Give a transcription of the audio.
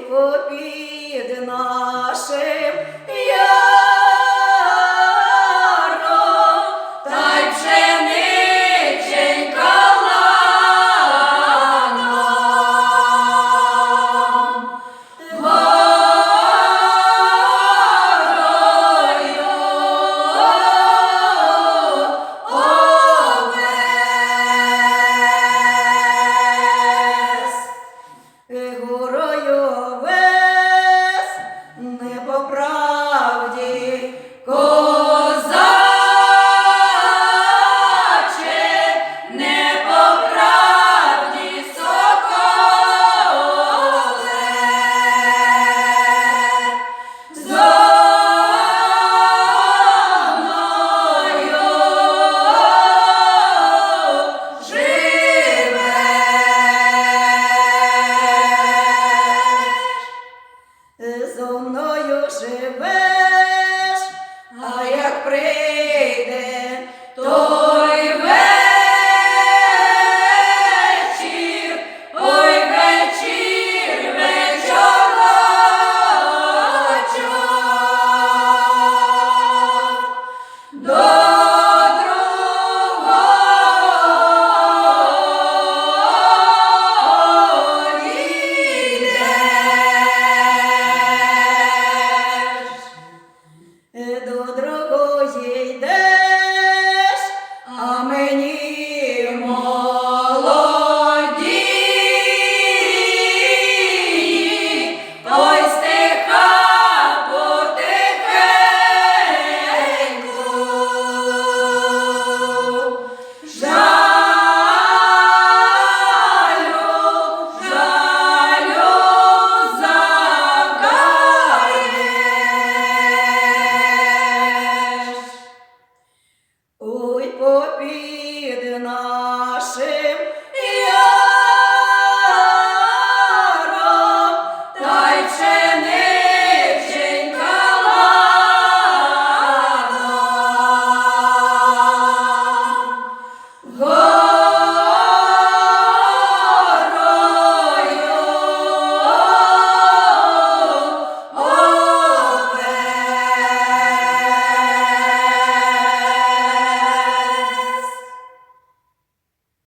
побід нашим яром, та й пшениченька ланом. Горою овес. प्रेम nasceu.